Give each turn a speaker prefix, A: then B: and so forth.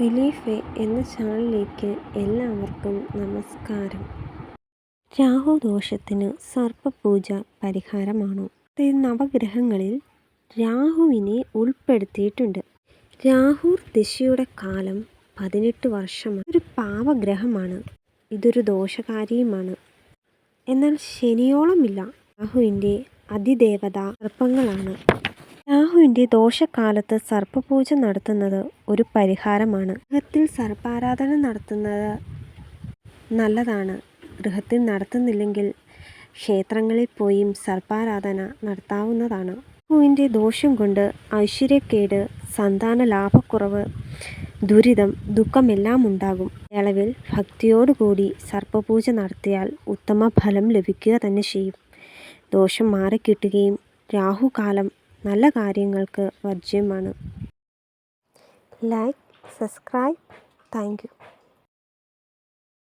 A: Relief എന്ന ചാനലിലേക്ക് എല്ലാവർക്കും നമസ്കാരം. രാഹു ദോഷത്തിന് സർപ്പപൂജ പരിഹാരമാണോ? നവഗ്രഹങ്ങളിൽ രാഹുവിനെ ഉൾപ്പെടുത്തിയിട്ടുണ്ട്. രാഹുർ ദിശയുടെ കാലം പതിനെട്ട് വർഷമാണ്. ഒരു പാവഗ്രഹമാണ്. ഇതൊരു ദോഷകാരിയുമാണ്. എന്നാൽ ശനിയോളമില്ല. രാഹുവിന്റെ അതിദേവത സർപ്പങ്ങളാണ്. രാഹുവിന്റെ ദോഷകാലത്ത് സർപ്പപൂജ നടത്തുന്നത് ഒരു പരിഹാരമാണ്. ഗൃഹത്തിൽ സർപ്പാരാധന നടത്തുന്നത് നല്ലതാണ്. ഗൃഹത്തിൽ നടത്തുന്നില്ലെങ്കിൽ ക്ഷേത്രങ്ങളിൽ പോയും സർപ്പാരാധന നടത്താവുന്നതാണ്. രാഹുവിന്റെ ദോഷം കൊണ്ട് ഐശ്വര്യക്കേട് സന്താന ലാഭക്കുറവ് ദുരിതം ദുഃഖമെല്ലാം ഉണ്ടാകും. അളവിൽ ഭക്തിയോടുകൂടി സർപ്പപൂജ നടത്തിയാൽ ഉത്തമ ഫലം ലഭിക്കുക തന്നെ ചെയ്യും. ദോഷം മാറിക്കിട്ടുകയും രാഹുകാലം നല്ല കാര്യങ്ങൾക്ക് വർജ്യമാണ്. Like subscribe thank you